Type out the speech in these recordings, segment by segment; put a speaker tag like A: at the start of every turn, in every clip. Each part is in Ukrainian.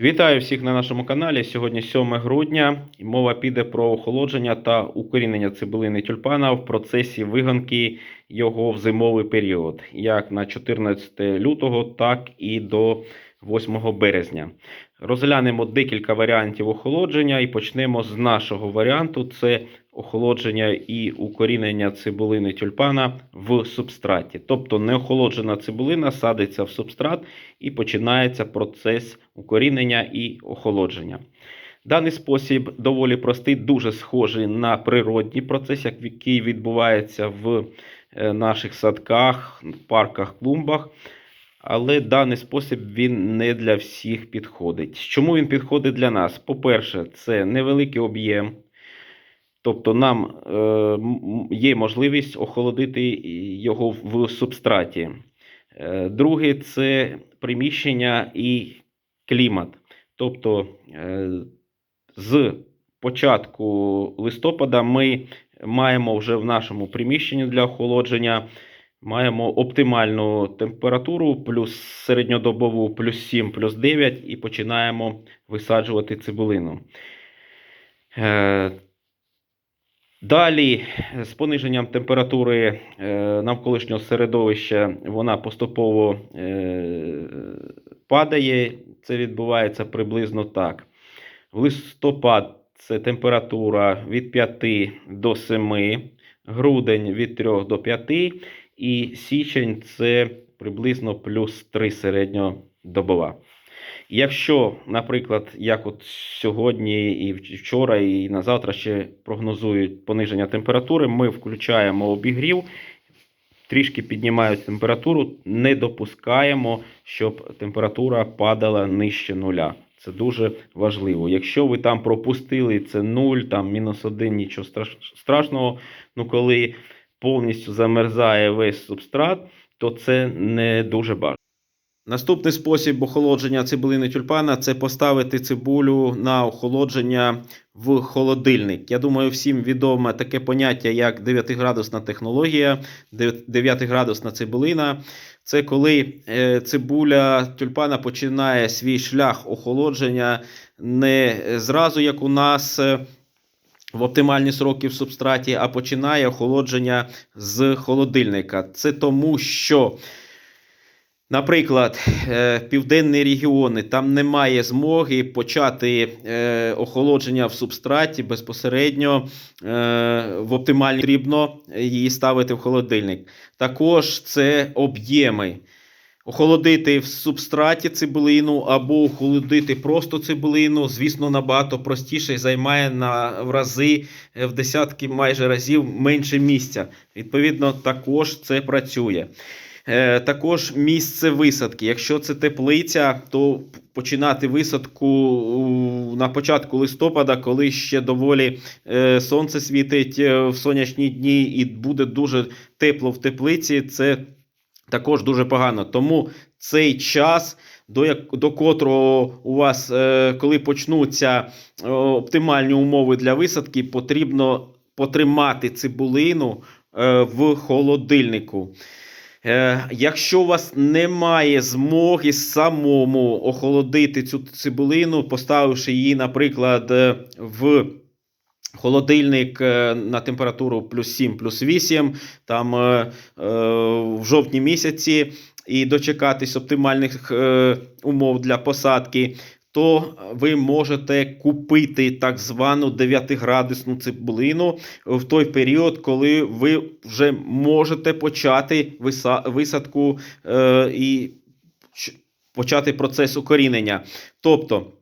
A: Вітаю всіх на нашому каналі. Сьогодні 7 грудня мова піде про охолодження та укорінення цибулини тюльпана в процесі виганки його в зимовий період, як на 14 лютого, так і до 8 березня. Розглянемо декілька варіантів охолодження і почнемо з нашого варіанту: це охолодження і укорінення цибулини тюльпана в субстраті. Тобто неохолоджена цибулина садиться в субстрат і починається процес укорінення і охолодження. Даний спосіб доволі простий, дуже схожий на природній процес, який відбувається в е, наших садках, парках, клумбах. Але даний спосіб він не для всіх підходить. Чому він підходить для нас? По-перше, це невеликий об'єм. Тобто нам е, є можливість охолодити його в субстраті. Е, Друге це приміщення і клімат. Тобто е, з початку листопада ми маємо вже в нашому приміщенні для охолодження. Маємо оптимальну температуру, плюс середньодобову плюс 7, плюс 9, і починаємо висаджувати цибулину. Е, Далі, з пониженням температури е, навколишнього середовища, вона поступово е, падає. Це відбувається приблизно так. В листопад це температура від 5 до 7, грудень від 3 до 5, і січень це приблизно плюс 3 середньодобова. Якщо, наприклад, як от сьогодні і вчора, і на завтра ще прогнозують пониження температури, ми включаємо обігрів, трішки піднімають температуру, не допускаємо, щоб температура падала нижче нуля. Це дуже важливо. Якщо ви там пропустили це 0, там мінус 1, нічого страшного. Ну коли повністю замерзає весь субстрат, то це не дуже бажано. Наступний спосіб охолодження цибулини тюльпана це поставити цибулю на охолодження в холодильник. Я думаю, всім відоме таке поняття, як 9-градусна технологія, 9-градусна цибулина. Це коли е, цибуля тюльпана починає свій шлях охолодження не зразу, як у нас. В оптимальні сроки в субстраті, а починає охолодження з холодильника. Це тому, що Наприклад, е, південні регіони там немає змоги почати е, охолодження в субстраті безпосередньо е, в оптимальні потрібно її ставити в холодильник. Також це об'єми. Охолодити в субстраті цибулину або охолодити просто цибулину, звісно, набагато простіше і займає на в рази, е, в десятки майже разів менше місця. Відповідно, також це працює. Е, Також місце висадки. Якщо це теплиця, то починати висадку на початку листопада, коли ще доволі е, сонце світить в сонячні дні і буде дуже тепло в теплиці, це також дуже погано. Тому цей час, до, як, до котрого у вас, е, коли почнуться е, оптимальні умови для висадки, потрібно потримати цибулину е, в холодильнику. Е, Якщо у вас немає змоги самому охолодити цю цибулину, поставивши її, наприклад, е, в холодильник е, на температуру плюс 7, плюс 8, там е, е, в жовтні місяці, і дочекатись оптимальних умов для посадки, то ви можете купити так звану 9-градусну цибулину в той період, коли ви вже можете почати висадку і почати процес укорінення. Тобто.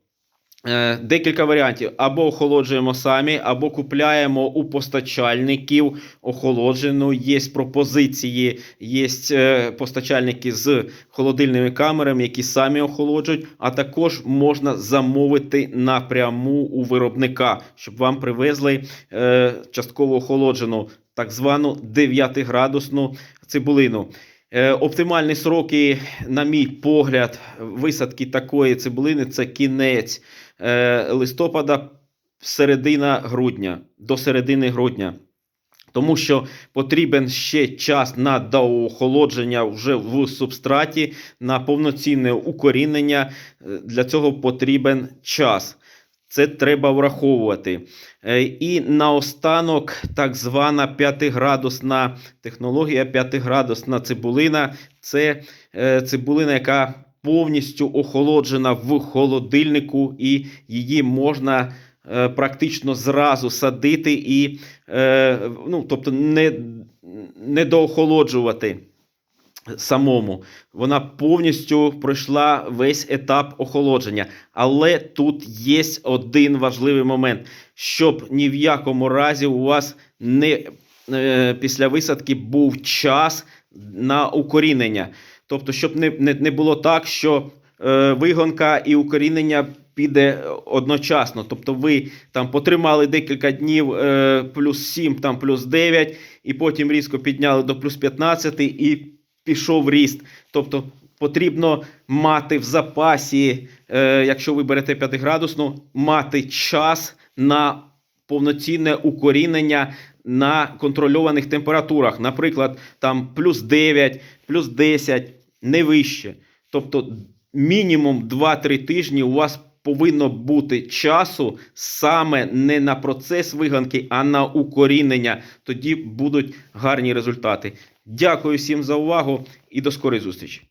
A: Е, Декілька варіантів: або охолоджуємо самі, або купляємо у постачальників охолоджену. Є пропозиції, є е, постачальники з холодильними камерами, які самі охолоджують, а також можна замовити напряму у виробника, щоб вам привезли е, частково охолоджену, так звану 9-градусну цибулину. Е, Оптимальні сроки, на мій погляд, висадки такої цибулини це кінець е, листопада, середина грудня, до середини грудня. Тому що потрібен ще час на доохолодження вже в субстраті, на повноцінне укорінення. Е, Для цього потрібен час. Це треба враховувати. Е, І наостанок, так звана п'ятиградусна технологія, п'ятиградусна цибулина це е, цибулина, яка повністю охолоджена в холодильнику, і її можна е, практично зразу садити і ну, тобто не, не доохолоджувати самому. Вона повністю пройшла весь етап охолодження. Але тут є один важливий момент, щоб ні в якому разі у вас не е, після висадки був час на укорінення. Тобто, щоб не, не, не було так, що е, вигонка і укорінення піде одночасно. Тобто ви там потримали декілька днів е, плюс 7, там плюс 9, і потім різко підняли до плюс 15 і пішов ріст. Тобто потрібно мати в запасі, е, якщо ви берете 5-градусну, мати час на повноцінне укорінення на контрольованих температурах. Наприклад, там плюс 9, плюс 10, не вище. Тобто мінімум 2-3 тижні у вас повинно бути часу саме не на процес виганки, а на укорінення. Тоді будуть гарні результати. Дякую всім за увагу і до скорої зустрічі.